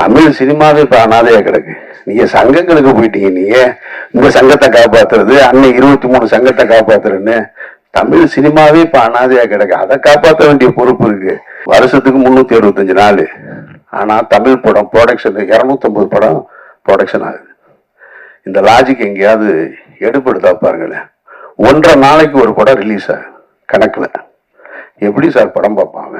தமிழ் சினிமாவே இப்போ அனாதையாக கிடக்கு. நீங்கள் சங்கங்களுக்கு போயிட்டீங்க நீங்கள் இந்த சங்கத்தை காப்பாற்றுறது அன்னை இருபத்தி மூணு சங்கத்தை காப்பாற்றுறேன்னு தமிழ் சினிமாவே இப்போ அனாதையாக கிடக்கு. அதை காப்பாற்ற வேண்டிய பொறுப்பு இருக்கு. வருஷத்துக்கு முந்நூற்றி அறுபத்தஞ்சு நாள். ஆனால் தமிழ் படம் ப்ரொடக்ஷன் இரநூத்தம்பது படம் ப்ரொடக்ஷன் ஆகுது. இந்த லாஜிக் எங்கேயாவது எடுப்படுதா பாருங்களேன். ஒன்றரை நாளைக்கு ஒரு படம் ரிலீஸ் ஆகுது கணக்கில். எப்படி சார் படம் பார்ப்பாங்க?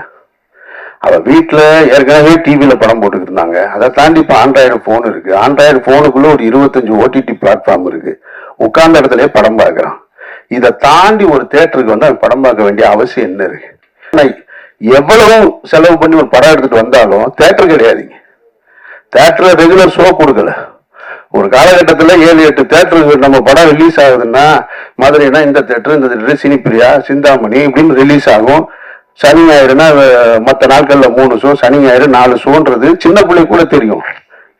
அவள் அவ வீட்டில் ஏற்கனவே டிவியில் படம் போட்டுக்கிட்டு இருந்தாங்க. அதை தாண்டி இப்போ ஆண்ட்ராய்டு ஃபோன் இருக்கு. ஆண்ட்ராய்டு ஃபோனுக்குள்ளே ஒரு இருபத்தஞ்சு ஓடிடி பிளாட்ஃபார்ம் இருக்கு. உட்கார்ந்த இடத்துலயே படம் பார்க்குறான். இதை தாண்டி ஒரு தேட்டருக்கு வந்து அவன் படம் பார்க்க வேண்டிய அவசியம் என்ன இருக்கு? எவ்வளவு செலவு பண்ணி ஒரு படம் எடுத்துட்டு வந்தாலும் தேட்டர் கிடையாதுங்க. தேட்டரில் ரெகுலர் ஷோ கொடுக்கல. ஒரு காலகட்டத்தில் ஏழு எட்டு தேட்டருக்கு நம்ம படம் ரிலீஸ் ஆகுதுன்னா மதுரைனா இந்த தேட்டர் இந்த தேட்டர் சினிப்பிரியா சிந்தாமணி இப்படின்னு ரிலீஸ் ஆகும். சனி ஞாயிறுனா மற்ற நாட்களில் மூணு ஷோ சனி ஞாயிறு நாலு ஷோன்றது சின்ன பிள்ளை கூட தெரியும்.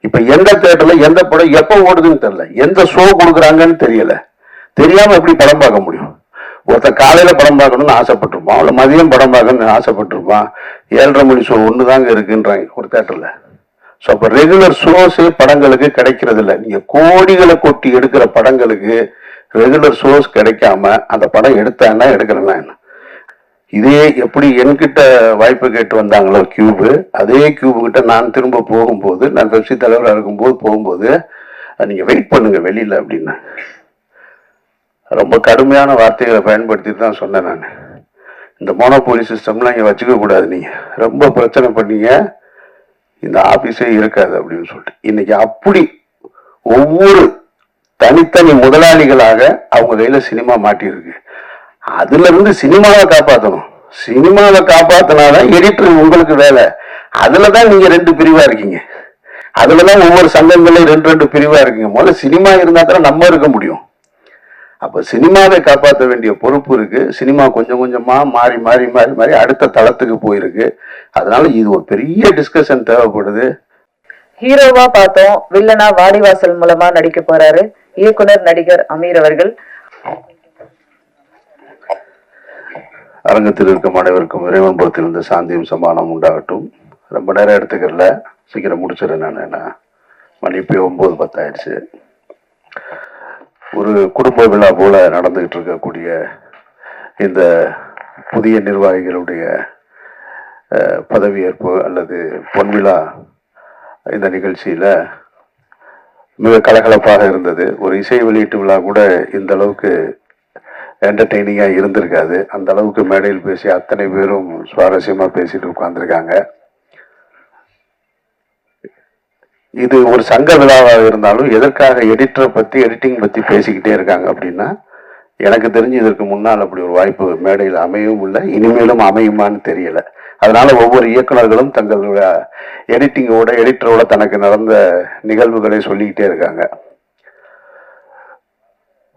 இப்போ எந்த தேட்டரில் எந்த படம் எப்போ ஓடுதுன்னு தெரியல. எந்த ஷோ கொடுக்குறாங்கன்னு தெரியல. தெரியாமல் எப்படி படம் பார்க்க முடியும்? ஒருத்தன் காலையில் படம் பார்க்கணும்னு ஆசைப்பட்டிருப்பான். அவ்வளோ மதியம் படம் பார்க்கணும்னு ஆசைப்பட்டிருப்பான். ஏழரை மணி ஷோ ஒன்று தாங்க இருக்குன்றாங்க ஒரு தேட்டரில் ஸோ அப்போ ரெகுலர் ஷோஸே படங்களுக்கு கிடைக்கிறது இல்லை நீங்கள் கோடிகளை கொட்டி எடுக்கிற படங்களுக்கு ரெகுலர் ஷோஸ் கிடைக்காம அந்த படம் எடுத்தான்னா எடுக்கிறேன்னா என்ன? இதே எப்படி என்கிட்ட வாய்ப்பு கேட்டு வந்தாங்களோ கியூபு அதே கியூபு கிட்ட நான் திரும்ப போகும்போது நான் கட்சி தலைவராக இருக்கும்போது போகும்போது நீங்கள் வெயிட் பண்ணுங்க வெளியில் அப்படின்னு. ரொம்ப கடுமையான வார்த்தைகளை பயன்படுத்தி தான் சொன்னேன் நான். இந்த மோனோபோலி சிஸ்டம்லாம் இங்கே வச்சுக்க கூடாது நீங்கள் ரொம்ப பிரச்சனை பண்ணீங்க இந்த ஆஃபீஸே இருக்காது அப்படின்னு சொல்லிட்டு. இன்னைக்கு அப்படி ஒவ்வொரு தனித்தனி முதலாளிகளாக அவங்க கையில் சினிமா மாட்டியிருக்கு. அதுல இருந்து சினிமாவை காப்பாற்றணும் சினிமாவை காப்பாத்தினாதான் எடிட்டர் உங்களுக்கு வேலை. அதுல தான் நீங்க ரெண்டு பிரிவா இருக்கீங்க. அதுலதான் ஒவ்வொரு சங்கங்களையும் ரெண்டு ரெண்டு பிரிவா இருக்கீங்க. முதல்ல சினிமா இருந்தா தான் நம்ம இருக்க முடியும். அப்ப சினிமாவை காப்பாற்ற வேண்டிய பொறுப்பு இருக்கு. சினிமா கொஞ்சம் கொஞ்சமா மாறி மாறி மாறி மாறி அடுத்த தளத்துக்கு போயிருக்கு. அதனால இது ஒரு பெரிய டிஸ்கஷன் தேவைப்படுது. ஹீரோவா பார்த்தோம். வில்லனா வாடிவாசல் மூலமா நடிக்க போறாரு. இயக்குனர் நடிகர் அமீர் அவர்கள். அரங்கத்தில் இருக்கும் அனைவருக்கும் இறைவன் புறத்திலிருந்து சாந்தியும் சமானம் உண்டாகட்டும். ரொம்ப நேரம் எடுத்துக்கிறல சீக்கிரம் முடிச்சிடறேன் நான். என்ன? மணி இப்போ ஒம்பது பத்தாயிடுச்சு. ஒரு குடும்ப விழா போல நடந்துகிட்டு இருக்கக்கூடிய இந்த புதிய நிர்வாகிகளுடைய பதவியேற்பு அல்லது பொன்விழா இந்த நிகழ்ச்சியில் மிக கலகலப்பாக இருந்தது. ஒரு இசை வெளியீட்டு விழா கூட இந்த அளவுக்கு என்டர்டெய்னிங்காக இருந்திருக்காது. அந்த அளவுக்கு மேடையில் பேசி அத்தனை பேரும் சுவாரஸ்யமாக பேசிட்டு உட்காந்துருக்காங்க இது ஒரு சங்க விழாவாக இருந்தாலும் எதற்காக எடிட்டரை பற்றி எடிட்டிங் பற்றி பேசிக்கிட்டே இருக்காங்க அப்படின்னா எனக்கு தெரிஞ்சு இதற்கு முன்னால் அப்படி ஒரு வாய்ப்பு மேடையில் அமையவும் இல்லை. இனிமேலும் அமையுமான்னு தெரியலை. அதனால் ஒவ்வொரு இயக்குநர்களும் தங்களுடைய எடிட்டிங்கோட எடிட்டரோட தனக்கு நடந்த நிகழ்வுகளை சொல்லிக்கிட்டே இருக்காங்க.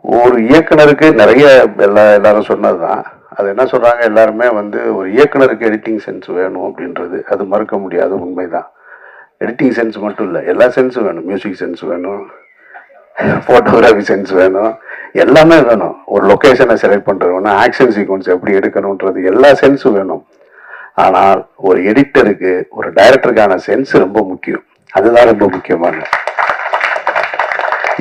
ஒரு இயக்குனருக்கு நிறைய எல்லா எல்லாரும் சொன்னது தான் அது என்ன சொல்கிறாங்க எல்லாருமே வந்து ஒரு இயக்குனருக்கு எடிட்டிங் சென்ஸ் வேணும் அப்படின்றது அது மறுக்க முடியாத உண்மைதான். எடிட்டிங் சென்ஸ் மட்டும் இல்லை எல்லா சென்ஸும் வேணும். மியூசிக் சென்ஸ் வேணும் ஃபோட்டோகிராஃபி சென்ஸ் வேணும் எல்லாமே வேணும். ஒரு லொக்கேஷனை செலக்ட் பண்ணுறவனா ஆக்ஷன் சீக்வன்ஸ் எப்படி எடுக்கணுன்றது எல்லா சென்ஸும் வேணும். ஆனால் ஒரு எடிட்டருக்கு ஒரு டைரக்டருக்கான சென்ஸ் ரொம்ப முக்கியம். அதுதான் ரொம்ப முக்கியமானது.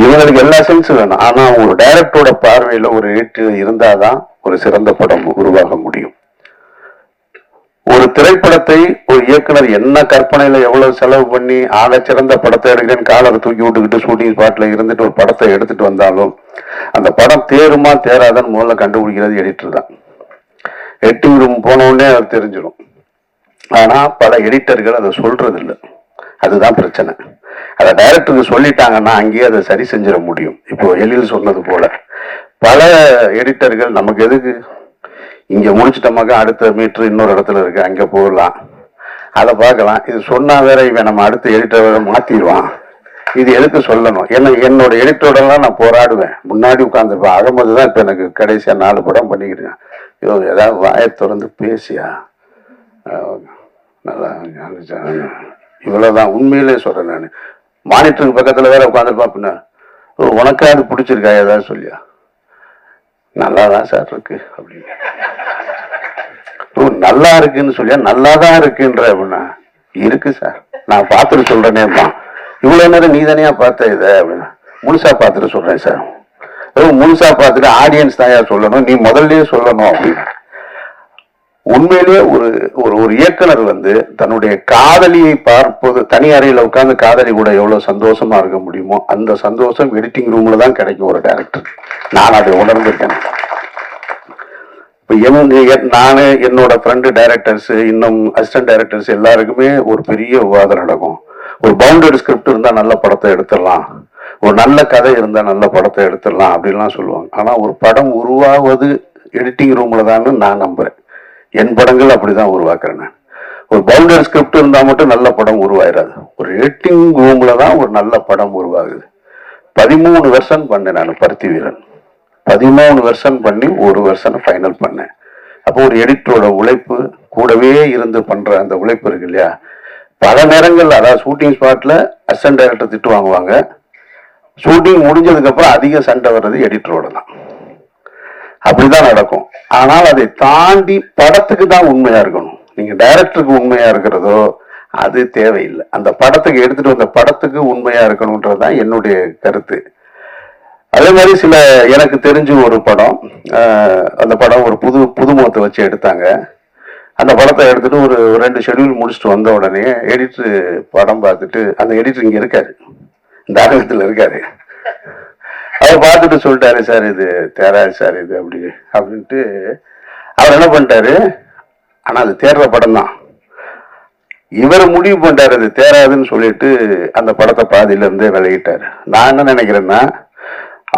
இவங்களுக்கு எல்லா சென்ஸும் வேணும். ஆனா ஒரு டைரக்டரோட பார்வையில ஒரு எடிட்டர் இருந்தாதான் ஒரு சிறந்த படம் உருவாக முடியும். ஒரு திரைப்படத்தை ஒரு இயக்குனர் என்ன கற்பனையில எவ்வளவு செலவு பண்ணி ஆக சிறந்த படத்தை எடுக்கிறேன்னு காலரை தூக்கி விட்டுக்கிட்டு ஷூட்டிங் ஸ்பாட்ல இருந்துட்டு ஒரு படத்தை எடுத்துட்டு வந்தாலும் அந்த படம் தேருமா தேராதான்னு முதல்ல கண்டுபிடிக்கிறது எடிட்டர் தான். எட்டிங் ரூம் போனவுடனே அது தெரிஞ்சிடும் ஆனா பல எடிட்டர்கள் அதை சொல்றது இல்ல அதுதான் பிரச்சனை. அதை டைரக்டருக்கு சொல்லிட்டாங்கன்னா அங்கேயே அதை சரி செஞ்சிட முடியும். இப்போ எழில் சொன்னது போல. பல எடிட்டர்கள் நமக்கு எதுக்கு? இங்கே முடிச்சிட்டோமாக்கா அடுத்த மீட்ரு இன்னொரு இடத்துல இருக்கு அங்கே போகலாம். அதை பார்க்கலாம். இது சொன்னால் வேற இவன் நம்ம அடுத்த எடிட்டர் வேற மாற்றிடுவான் இது எதுக்கு சொல்லணும்? என்ன என்னோட எடிட்டரோடலாம் நான் போராடுவேன். முன்னாடி உட்காந்துருப்பேன் அகமது தான் இப்போ எனக்கு கடைசியாக நாலு படம் பண்ணிக்கிட்டேன் ஐயோ ஏதாவது வாயை திறந்து பேசியா? நல்லா இவ்வளோதான் உண்மையிலே சொல்கிறேன் நான். மானிட்டருக்கு பக்கத்துல வேற உட்காந்துருப்பா பின்ன. ஓ உனக்கா அது பிடிச்சிருக்கா ஏதாவது சொல்லியா? நல்லா தான் சார் இருக்கு அப்படின்னு. ஓ நல்லா இருக்குன்னு சொல்லியா? நல்லா தான் இருக்குன்ற அப்படின்னா இருக்கு சார். நான் பார்த்துட்டு சொல்றேனேப்பா இவ்வளவு நேரம் நீ தானே பார்த்த இதை அப்படின்னா. முழுசா பார்த்துட்டு சொல்றேன் சார். முழுசா பார்த்துட்டு ஆடியன்ஸ் தான் சொல்லணும். நீ முதல்லயே சொல்லணும் அப்படின்னு. உண்மையிலேயே ஒரு ஒரு ஒரு இயக்குனர் வந்து தன்னுடைய காதலியை பார்ப்பது தனி அறையில் உட்காந்து காதலி கூட எவ்வளவு சந்தோஷமா இருக்க முடியுமோ அந்த சந்தோஷம் எடிட்டிங் ரூம்ல தான் கிடைக்கும் ஒரு டைரக்டர் நான் அதை உணர்ந்திருக்கேன். இப்போ இவங்க நான் என்னோட ஃப்ரெண்டு டைரக்டர்ஸ் இன்னும் அசிஸ்டன்ட் டைரக்டர்ஸ் எல்லாருக்குமே ஒரு பெரிய விவாதம் நடக்கும். ஒரு பவுண்டரி ஸ்கிரிப்ட் இருந்தால் நல்ல படத்தை எடுத்துடலாம். ஒரு நல்ல கதை இருந்தால் நல்ல படத்தை எடுத்துடலாம் அப்படின்லாம் சொல்லுவாங்க. ஆனால் ஒரு படம் உருவாவது எடிட்டிங் ரூமில் தான் நான் நம்புகிறேன் என் படங்கள் அப்படிதான் உருவாக்குறேன் நான். ஒரு பவுண்டர் ஸ்கிரிப்ட் இருந்தால் மட்டும் நல்ல படம் உருவாயிராது. ஒரு எடிட்டிங் ரூமில் தான் ஒரு நல்ல படம் உருவாகுது. பதிமூணு வெர்ஷன் பண்ணேன் நான் பருத்தி வீரன். பதிமூணு வெர்ஷன் பண்ணி ஒரு வருஷன் ஃபைனல் பண்ணேன். அப்போ ஒரு எடிட்டரோட உழைப்பு கூடவே இருந்து பண்ணுற அந்த உழைப்பு இருக்கு இல்லையா? பல நேரங்கள் அதாவது ஷூட்டிங் ஸ்பாட்டில் அசன் டைரக்டர் திட்டு வாங்குவாங்க. ஷூட்டிங் முடிஞ்சதுக்கப்புறம் அதிக சண்டை வர்றது எடிட்டரோட தான். அப்படிதான் நடக்கும். ஆனால் அதை தாண்டி படத்துக்கு தான் உண்மையா இருக்கணும். நீங்க டைரக்டருக்கு உண்மையா இருக்கிறதோ அது தேவையில்லை. அந்த படத்துக்கு எடுத்துட்டு வந்த படத்துக்கு உண்மையா இருக்கணும்ன்றது தான் என்னுடைய கருத்து. அதே மாதிரி சில எனக்கு தெரிஞ்ச ஒரு படம் அந்த படம் ஒரு புது புதுமுகத்தை வச்சு எடுத்தாங்க. அந்த படத்தை எடுத்துட்டு ஒரு ரெண்டு ஷெட்யூல் முடிச்சுட்டு வந்த உடனே எடிட்ரு படம் பார்த்துட்டு அந்த எடிட்டர் இங்கே இருக்காரு. இந்த அரங்கத்தில் இருக்காரு. அவர் பார்த்துட்டு சொல்லிட்டாரு சார் இது தேராது சார் இது அப்படி அப்படின்ட்டு அவர் என்ன பண்ணிட்டாரு? ஆனா அது தேடுற படம் தான். இவர் முடிவு பண்ணிட்டாரு அது தேராதுன்னு சொல்லிட்டு அந்த படத்தை பாதியில இருந்தே நான் என்ன நினைக்கிறேன்னா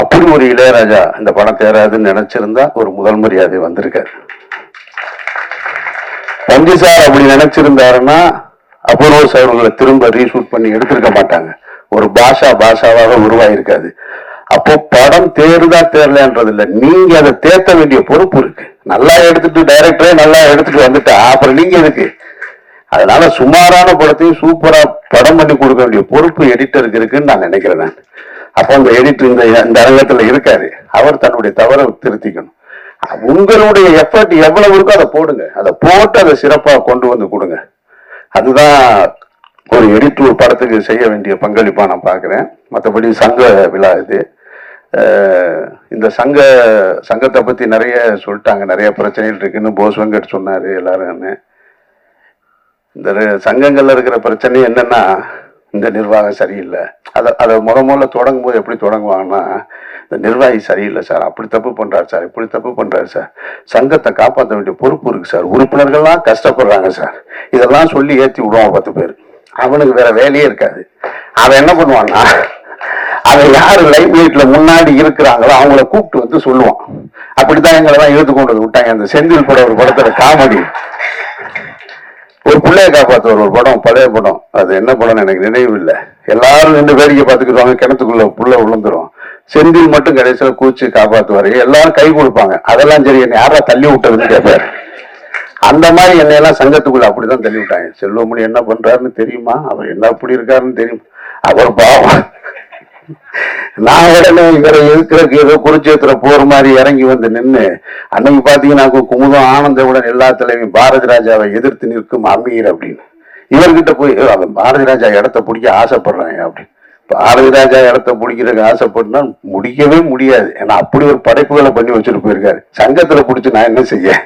அப்படி ஒரு இளையராஜா இந்த படம் தேராதுன்னு நினைச்சிருந்தா ஒரு முதல் மரியாதை வந்திருக்காரு. பஞ்சு சார் அப்படி நினைச்சிருந்தாருன்னா அபூர்வ சார்களை திரும்ப ரீஷூட் பண்ணி எடுத்திருக்க மாட்டாங்க. ஒரு பாஷா பாஷாவாக உருவாயிருக்காது. அப்போ படம் தேருதா தேரலன்றது இல்ல நீங்க அதை தேர்த்த வேண்டிய பொறுப்பு இருக்கு. நல்லா எடுத்துட்டு டைரக்டரே நல்லா எடுத்துட்டு வந்துட்டா அப்புறம் நீங்க எதுக்கு? அதனால சுமாரான படத்தையும் சூப்பரா படம் பண்ணி கொடுக்க வேண்டிய பொறுப்பு எடிட்டருக்கு இருக்குன்னு நான் நினைக்கிறேன் நான். அப்போ அந்த எடிட்டர் இந்த இந்த அரங்கத்துல இருக்காரு. அவர் தன்னுடைய தவறை திருத்திக்கணும். உங்களுடைய எஃபர்ட் எவ்வளவு இருக்கோ அதை போடுங்க. அதை போட்டு அதை சிறப்பா கொண்டு வந்து கொடுங்க. அதுதான் ஒரு எடிட்டூர் படத்துக்கு செய்ய வேண்டிய பங்களிப்பா நான் பார்க்குறேன். மற்றபடி சங்க விழா இது. இந்த சங்க சங்கத்தை பற்றி நிறைய சொல்லிட்டாங்க. நிறைய பிரச்சனைகள் இருக்குன்னு போஸ் வெங்கட் சொன்னார் எல்லாருன்னு இந்த சங்கங்களில் இருக்கிற பிரச்சனை என்னென்னா இந்த நிர்வாகம் சரியில்லை. அதை அதை முத முதல்ல தொடங்கும் போது எப்படி தொடங்குவாங்கன்னா இந்த நிர்வாகி சரியில்லை சார். அப்படி தப்பு பண்ணுறாரு சார். இப்படி தப்பு பண்ணுறாரு சார். சங்கத்தை காப்பாற்ற வேண்டிய பொறுப்பு இருக்குது சார். உறுப்பினர்கள்லாம் கஷ்டப்படுறாங்க சார். இதெல்லாம் சொல்லி ஏற்றி விடுவான் பத்து பேர். அவனுக்கு வேற வேலையே இருக்காது. அவன் என்ன பண்ணுவான்னா அதை யாரு லைஃப் லைட்ல முன்னாடி இருக்கிறாங்களோ அவங்கள கூப்பிட்டு வந்து சொல்லுவான். அப்படித்தான் எங்களை எல்லாம் இழுத்து கொண்டு வந்து விட்டாங்க. அந்த செந்தில் படம் ஒரு படத்துல காமெடி. ஒரு பிள்ளைய காப்பாத்துவார் ஒரு படம் பழைய படம். அது என்ன படம்னு எனக்கு நினைவு இல்லை. எல்லாரும் ரெண்டு வேடிக்கை பார்த்துக்கிடுவாங்க கிணத்துக்குள்ள புள்ள விழுந்துரும். செந்தில் மட்டும் கடைசியில் கூச்சு காப்பாத்துவாரு. எல்லாரும் கை கொடுப்பாங்க. அதெல்லாம் சரி என்னை யாரா தள்ளி விட்டதுன்னு கேட்பாரு. அந்த மாதிரி என்னையெல்லாம் சங்கத்துக்குள்ள அப்படிதான் தள்ளி விட்டாங்க. செல்வமணி என்ன பண்றாருன்னு தெரியுமா? அவர் என்ன அப்படி இருக்காருன்னு தெரியும். அவர் பாவம். நான் உடனே இவரை எதிர்க்கிறதுக்கு ஏதோ குருச்சேத்திர போர் மாதிரி இறங்கி வந்து நின்னு அன்னைக்கு பாத்தீங்கன்னா குமுதம் ஆனந்தவுடன் எல்லா தலைவையும் பாரதி ராஜாவை எதிர்த்து நிற்கும் அமீர் அப்படின்னு. இவர்கிட்ட போய் அவன் பாரதி ராஜா இடத்த பிடிக்க ஆசைப்படுறாங்க அப்படின்னு. பாரதி ராஜா இடத்த பிடிக்கிறதுக்கு ஆசைப்பட்டுனா முடிக்கவே முடியாது. ஏன்னா அப்படி ஒரு படைப்புகளை பண்ணி வச்சுட்டு போயிருக்காரு. சங்கத்துல பிடிச்சி நான் என்ன செய்ய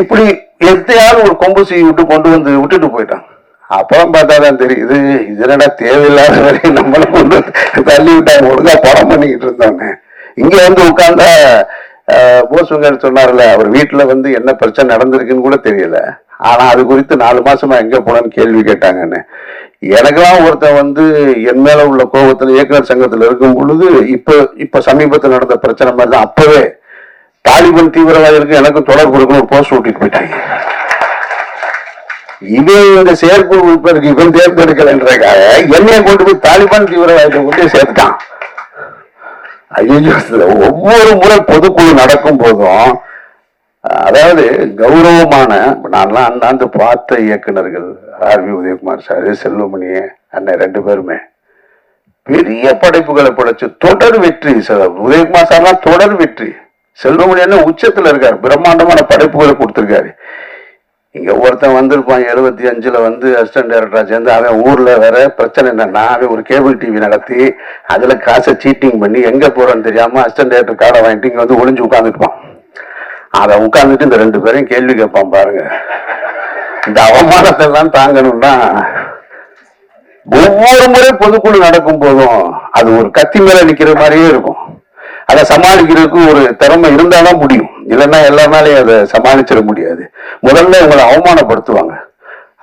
இப்படி எத்தையாவது ஒரு கொம்பு செய்ய விட்டு கொண்டு வந்து விட்டுட்டு போயிட்டான். அப்புறம் பார்த்தா தான் தெரியுது இது தேவையில்லாத வரையும் நம்மள கொண்டு வந்து தள்ளி விட்டாங்க ஒழுங்கா படம் பண்ணிக்கிட்டு இருந்தாங்க இங்கே வந்து உட்காந்தா அஹ், சொன்னார்ல அவர் வீட்டில் வந்து என்ன பிரச்சனை நடந்திருக்குன்னு கூட தெரியல. ஆனால் அது குறித்து நாலு மாசமா எங்கே போனேன்னு கேள்வி கேட்டாங்கன்னு. எனக்கெல்லாம் ஒருத்தன் வந்து என் மேல உள்ள கோபத்தில் இயக்குனர் சங்கத்தில் இருக்கும் பொழுது இப்போ இப்போ சமீபத்தில் நடந்த பிரச்சனை மாதிரி தான் அப்பவே தாலிபன் தீவிரவாதிகளுக்கு எனக்கும் தொடர்பு இருக்குன்னு போஸ்ட் ஓட்டிட்டு போயிட்டாங்க. இவன் இந்த செயற்குழு உறுப்பினருக்கு இவன் தேர்ந்தெடுக்கலன்றக்காக என்னைய கொண்டு போய் தாலிபான் தீவிரவாதத்தை கொண்டு சேர்த்தான் ஐயோ ஒவ்வொரு முறை பொதுக்குழு நடக்கும் போதும் அதாவது கௌரவமான நான்லாம் அண்ணாந்து பார்த்த இயக்குனர்கள் R V Udhayakumar sir Selvamani அண்ணன் ரெண்டு பேருமே பெரிய படைப்புகளை படைச்சு தொடர் வெற்றி சார் உதயகுமார் சார்லாம் தொடர் வெற்றி. செல்வமணி அண்ணன் உச்சத்துல இருக்கார் பிரம்மாண்டமான படைப்புகளை கொடுத்துருக்காரு. இங்க ஒருத்தன் வந்திருப்பான் எழுபத்தி அஞ்சுல வந்து அசிஸ்டன்ட் டைரக்டராக சேர்ந்து அவன் ஊர்ல வேற பிரச்சனை என்னன்னா அவன் ஒரு கேபிள் டிவி நடத்தி அதுல காசை சீட்டிங் பண்ணி எங்க போறோன்னு தெரியாம அசிஸ்டன்ட் டைரக்டர் கார்டை வாங்கிட்டு இங்கே வந்து ஒளிஞ்சு உட்காந்துருப்பான் அதை உட்கார்ந்துட்டு இந்த ரெண்டு பேரையும் கேள்வி கேட்பான் பாருங்க. இந்த அவமானத்தெல்லாம் தாங்கணும்னா ஒவ்வொரு முறை பொதுக்குழு நடக்கும் போதும் அது ஒரு கத்தி மேல நிக்கிற மாதிரியே இருக்கும். அதை சமாளிக்கிறதுக்கு ஒரு திறமை இருந்தாதான் முடியும். இல்லைன்னா எல்லாருனாலையும் அதை சமாளிச்சிட முடியாது. முதல்ல உங்களை அவமானப்படுத்துவாங்க.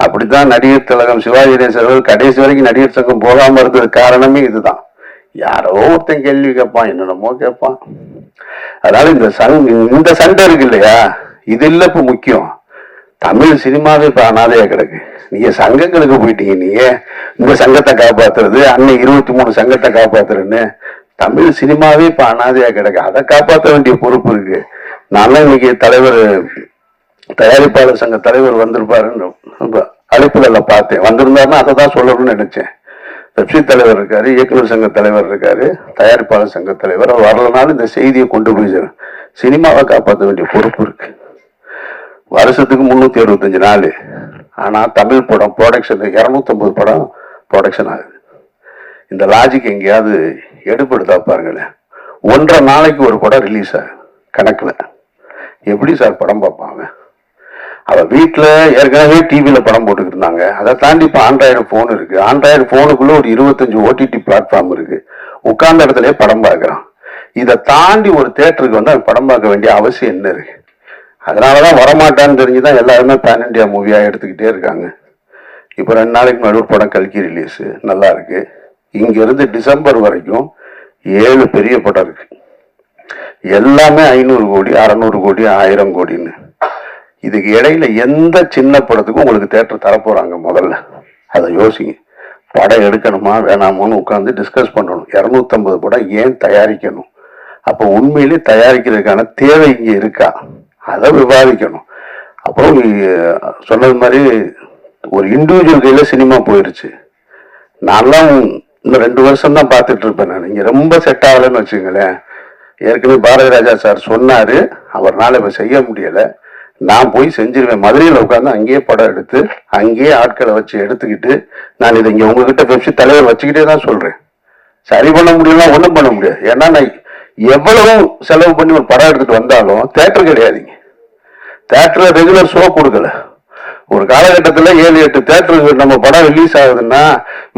அப்படித்தான் நடிகர் திலகம் சிவாஜி கணேசன் கடைசி வரைக்கும் நடிகர் சங்கம் போகாம இருந்தது காரணமே இதுதான். யாரோ ஒருத்தன் கேள்வி கேட்பான் என்னென்னமோ கேட்பான். அதனால இந்த சங் இந்த சண்டை இருக்கு இல்லையா? இது இல்லை இப்போ முக்கியம். தமிழ் சினிமாவே இப்போ அனாதையாக கிடக்கு. நீங்க சங்கங்களுக்கு போயிட்டீங்க நீங்க இந்த சங்கத்தை காப்பாத்துறது அன்னை இருபத்தி மூணு சங்கத்தை காப்பாத்துறேன்னு. தமிழ் சினிமாவே இப்போ அனாதையாக கிடக்கு. அதை காப்பாற்ற வேண்டிய பொறுப்பு இருக்கு. நான் இன்னைக்கு தலைவர் தயாரிப்பாளர் சங்க தலைவர் வந்திருப்பாருன்னு ரொம்ப பார்த்தேன். வந்திருந்தாருன்னா அதை தான் சொல்லணும்னு நினைச்சேன். வெப்சி தலைவர் இருக்காரு இயக்குநர் சங்க தலைவர் இருக்காரு தயாரிப்பாளர் சங்க தலைவர். அவர் வரலனாலும் இந்த செய்தியை கொண்டு போய் சினிமாவை காப்பாற்ற வேண்டிய பொறுப்பு இருக்கு. வருஷத்துக்கு முன்னூத்தி அறுபத்தஞ்சு நாள். ஆனா தமிழ் படம் ப்ரொடக்ஷன் இரநூத்தம்பது படம் ப்ரொடக்ஷன் ஆகுது. இந்த லாஜிக் எங்கேயாவது எடுப்படுதா பாருங்களேன். ஒன்றரை நாளைக்கு ஒரு படம் ரிலீஸ் ஆகுது கணக்கில். எப்படி சார் படம் பார்ப்பான் அவன்? வீட்டில் ஏற்கனவே டிவியில் படம் போட்டுக்கிட்டு இருந்தாங்க. அதை தாண்டி இப்போ ஆண்ட்ராய்டு ஃபோன் இருக்குது ஆண்ட்ராய்டு ஃபோனுக்குள்ளே ஒரு இருபத்தஞ்சி ஓடிடி பிளாட்ஃபார்ம் இருக்குது உட்கார்ந்த இடத்துல படம் பார்க்குறான். இதை தாண்டி ஒரு தேட்டருக்கு வந்து அவன் படம் பார்க்க வேண்டிய அவசியம் என்ன இருக்கு? அதனாலதான் வரமாட்டான்னு தெரிஞ்சுதான் எல்லாருமே பேன் இண்டியா மூவியாக எடுத்துக்கிட்டே இருக்காங்க. இப்போ ரெண்டு நாளைக்கு முன்னாடி ஒரு படம் கல்கி ரிலீஸு நல்லா இருக்குது இங்கேருந்து டிசம்பர் வரைக்கும் ஏழு பெரிய படம் இருக்குது எல்லாமே ஐநூறு கோடி அறநூறு கோடி ஆயிரம் கோடின்னு. இதுக்கு இடையில எந்த சின்ன படத்துக்கும் உங்களுக்கு தேட்டர் தரப்போறாங்க முதல்ல. அதை யோசிங்க. படம் எடுக்கணுமா வேணாமான்னு உட்காந்து டிஸ்கஸ் பண்ணணும். இரநூத்தம்பது படம் ஏன் தயாரிக்கணும்? அப்போ உண்மையிலே தயாரிக்கிறதுக்கான தேவை இங்கே இருக்கா? அதை விவாதிக்கணும். அப்புறம் சொன்னது மாதிரி ஒரு இண்டிவிஜுவல் கையில் சினிமா போயிடுச்சு நான்லாம் இன்னும் ரெண்டு வருஷம் தான் பார்த்துட்டு இருப்பேன் நான். இங்கே ரொம்ப செட் ஆகலைன்னு வச்சுங்களேன் ஏற்கனவே பாரதி ராஜா சார் சொன்னாரு அவர்னால இப்ப செய்ய முடியல. நான் போய் செஞ்சிருவேன். மதுரையில் உட்காந்து அங்கேயே படம் எடுத்து அங்கேயே ஆட்களை வச்சு எடுத்துக்கிட்டு நான் இதை இங்கே உங்ககிட்ட பெப்சி தலைவர் வச்சுக்கிட்டே தான் சொல்றேன். சரி பண்ண முடியலன்னா ஒன்றும் பண்ண முடியாது. ஏன்னா நான் எவ்வளவு செலவு பண்ணி ஒரு படம் எடுத்துட்டு வந்தாலும் தேட்டர் கிடையாதுங்க. தேட்டரில் ரெகுலர் ஷோ கொடுக்கல. ஒரு காலகட்டத்தில் ஏழு எட்டு தேட்டர் நம்ம படம் ரிலீஸ் ஆகுதுன்னா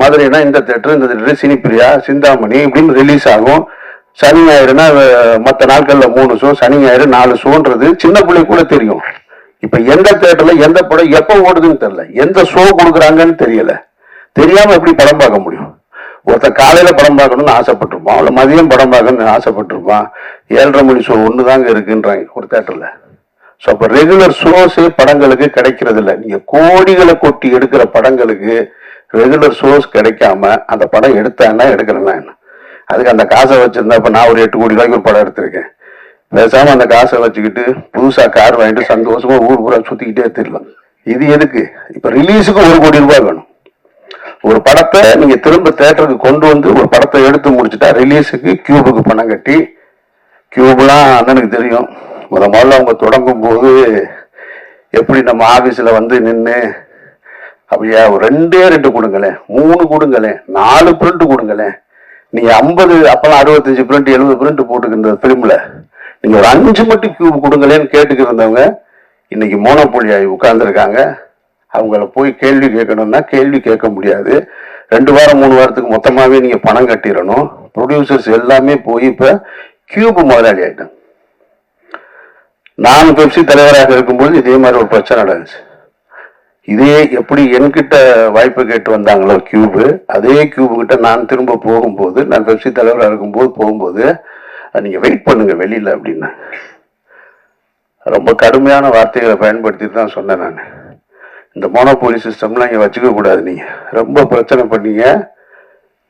மதுரைனா இந்த தேட்டர் இந்த தேட்டர் சினிப்பிரியா சிந்தாமணி இப்படின்னு ரிலீஸ் ஆகும். சனி ஞாயிறுனா மற்ற நாட்களில் நாட்கள்ல மூணு ஷோ சனி ஞாயிறு நாலு ஷோன்றது சின்ன பிள்ளை கூட தெரியும். இப்ப எந்த தேட்டர்ல எந்த படம் எப்ப ஓடுதுன்னு தெரியல. எந்த ஷோ கொடுக்குறாங்கன்னு தெரியல. தெரியாம எப்படி படம் பார்க்க முடியும்? ஒருத்தன் காலையில படம் பார்க்கணும்னு ஆசைப்பட்டிருப்பான் அவ்வளோ மதியம் படம் பார்க்கணும்னு ஆசைப்பட்டிருப்பான் ஏழரை மணி ஷோ ஒன்று தாங்க இருக்குன்றாங்க ஒரு தேட்டர்ல. ஸோ அப்போ ரெகுலர் ஷோஸே படங்களுக்கு கிடைக்கிறது இல்லை நீங்கள் கோடிகளை கொட்டி எடுக்கிற படங்களுக்கு ரெகுலர் ஷோஸ் கிடைக்காம அந்த படம் எடுத்தான்னா எடுக்கிறேன்னா என்ன? அதுக்கு அந்த காசை வச்சிருந்தா இப்ப நான் ஒரு எட்டு கோடி ரூபாய்க்கு ஒரு படம் எடுத்திருக்கேன். பேசாம அந்த காசை வச்சுக்கிட்டு புதுசா கார் வாங்கிட்டு சந்தோஷமா ஊர் பூரா சுத்திக்கிட்டே திரலாம் இது எதுக்கு? இப்ப ரிலீஸுக்கு ஒரு கோடி ரூபாய் வேணும். ஒரு படத்தை நீங்க திரும்ப தேட்டருக்கு கொண்டு வந்து ஒரு படத்தை எடுத்து முடிச்சுட்டா ரிலீஸுக்கு கியூபுக்கு பணம் கட்டி கியூப்லாம் அண்ணனுக்கு தெரியும். முத முதல்ல அவங்க தொடங்கும் போது எப்படி நம்ம ஆபீஸ்ல வந்து நின்று அப்படியா ஒரு ரெண்டே ரெண்டு கொடுங்களேன் மூணு கொடுங்களேன் நாலு பிரிண்ட் கொடுங்களேன். நீங்க ஐம்பது அப்பெல்லாம் அறுபத்தஞ்சு பிரிண்ட் எழுபது பிரிண்ட் போட்டுக்கின்ற பிலிம்ல நீங்க ஒரு அஞ்சு மட்டும் கியூப் கொடுங்களேன்னு கேட்டுக்கிட்டு இருந்தவங்க இன்னைக்கு மோனோபோலி ஆகி உட்கார்ந்துருக்காங்க. அவங்கள போய் கேள்வி கேட்கணும்னா கேள்வி கேட்க முடியாது. ரெண்டு வாரம் மூணு வாரத்துக்கு மொத்தமாகவே நீங்கள் பணம் கட்டிடணும். ப்ரொடியூசர்ஸ் எல்லாமே போய் இப்போ கியூப் முதலாளி ஆயிட்டாங்க. நான் பெப்சி தலைவராக இருக்கும்போது இதே மாதிரி ஒரு பிரச்சனை நடந்துச்சு. இதே எப்படி என்கிட்ட வாய்ப்பு கேட்டு வந்தாங்களோ கியூபு அதே கியூபு கிட்ட நான் திரும்ப போகும்போது நான் பெப்சி தலைவராக இருக்கும்போது போகும்போது நீங்கள் வெயிட் பண்ணுங்க வெளியில் அப்படின்னு. ரொம்ப கடுமையான வார்த்தைகளை பயன்படுத்தி தான் சொன்னேன் நான். இந்த மோனோபோலி சிஸ்டம்லாம் இங்கே வச்சுக்க கூடாது ரொம்ப பிரச்சனை பண்ணீங்க.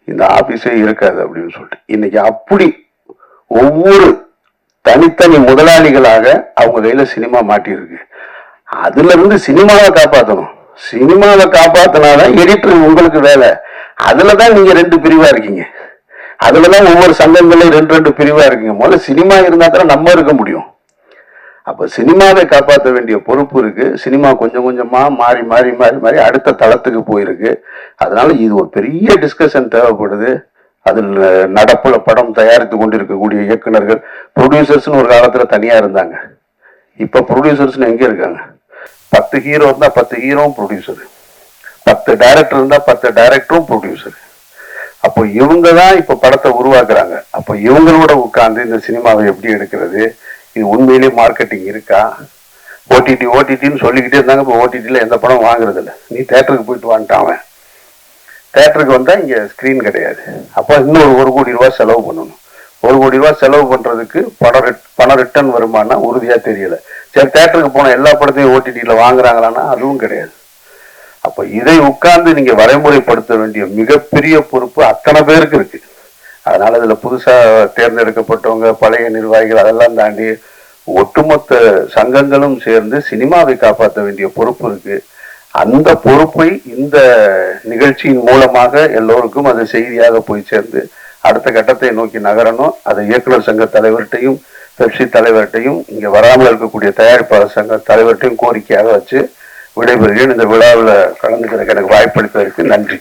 இந்த ஆஃபீஸே இருக்காது அப்படின்னு சொல்லிட்டு. இன்னைக்கு அப்படி ஒவ்வொரு தனித்தனி முதலாளிகளாக அவங்க கையில் சினிமா மாட்டியிருக்கு. அதுல இருந்து சினிமாவை காப்பாற்றணும் சினிமாவை காப்பாத்தினாதான் எடிட்டர் உங்களுக்கு வேலை. அதுலதான் நீங்க ரெண்டு பிரிவா இருக்கீங்க. அதுலதான் ஒவ்வொரு சங்கங்களையும் ரெண்டு ரெண்டு பிரிவா இருக்கீங்க. முதல்ல சினிமா இருந்தா தான் நம்ம இருக்க முடியும். அப்ப சினிமாவை காப்பாற்ற வேண்டிய பொறுப்பு இருக்கு. சினிமா கொஞ்சம் கொஞ்சமா மாறி மாறி மாறி மாறி அடுத்த தளத்துக்கு போயிருக்கு. அதனால இது ஒரு பெரிய டிஸ்கஷன் தேவைப்படுது. அதில் நடப்புல படம் தயாரித்து கொண்டிருக்கக்கூடிய இயக்குனர்கள் ப்ரொடியூசர்ஸ்னு ஒரு காலத்துல தனியா இருந்தாங்க. இப்ப ப்ரொடியூசர்ஸ்னு எங்க இருக்காங்க? பத்து ஹீரோ இருந்தா பத்து ஹீரோவும் ப்ரொடியூசரு பத்து டைரக்டர் இருந்தா பத்து டைரக்டரும் ப்ரொடியூசரு அப்போ இவங்க தான் இப்ப படத்தை உருவாக்குறாங்க. அப்போ இவங்களோட உட்கார்ந்து இந்த சினிமாவை எப்படி எடுக்கிறது? இது உண்மையிலேயே மார்க்கெட்டிங் இருக்கா? ஓடிடி ஓடிடின்னு சொல்லிக்கிட்டே இருந்தாங்க. இப்போ ஓடிடியில் எந்த படம் வாங்குறது இல்ல. நீ தேட்டருக்கு போயிட்டு வாங்கிட்டான் அவன். தேட்டருக்கு வந்தா இங்க ஸ்கிரீன் கிடையாது. அப்போ இன்னொரு ஒரு கோடி ரூபா செலவு பண்ணணும். ஒரு கோடி ரூபா செலவு பண்றதுக்கு படம் ரிட்- பணம் ரிட்டர்ன் வருமானா உறுதியா தெரியல. சரி தேட்டருக்கு போன எல்லா படத்தையும் ஓடிடியில் வாங்குறாங்களான்னா அதுவும் கிடையாது. அப்ப இதை உட்கார்ந்து நீங்க வரைமுறைப்படுத்த வேண்டிய மிகப்பெரிய பொறுப்பு அத்தனை பேருக்கு இருக்கு. அதனால இதுல புதுசா தேர்ந்தெடுக்கப்பட்டவங்க பழைய நிர்வாகிகள் அதெல்லாம் தாண்டி ஒட்டுமொத்த சங்கங்களும் சேர்ந்து சினிமாவை காப்பாற்ற வேண்டிய பொறுப்பு இருக்கு. அந்த பொறுப்பை இந்த நிகழ்ச்சியின் மூலமாக எல்லோருக்கும் அது செய்தியாக போய் சேர்ந்து அடுத்த கட்டத்தை நோக்கி நகரணும். அதை இயக்குனர் சங்க தலைவர்கிட்டையும் பெப்சி தலைவர்கிட்டையும் இங்க வராமல் இருக்கக்கூடிய தயாரிப்பாளர் சங்க தலைவர்கிட்டையும் கோரிக்கையாக வச்சு விடைபெறுகிறேன். இந்த விழாவில் கலந்துக்கிறதுக்கு எனக்கு வாய்ப்பளிப்பதற்கு நன்றி.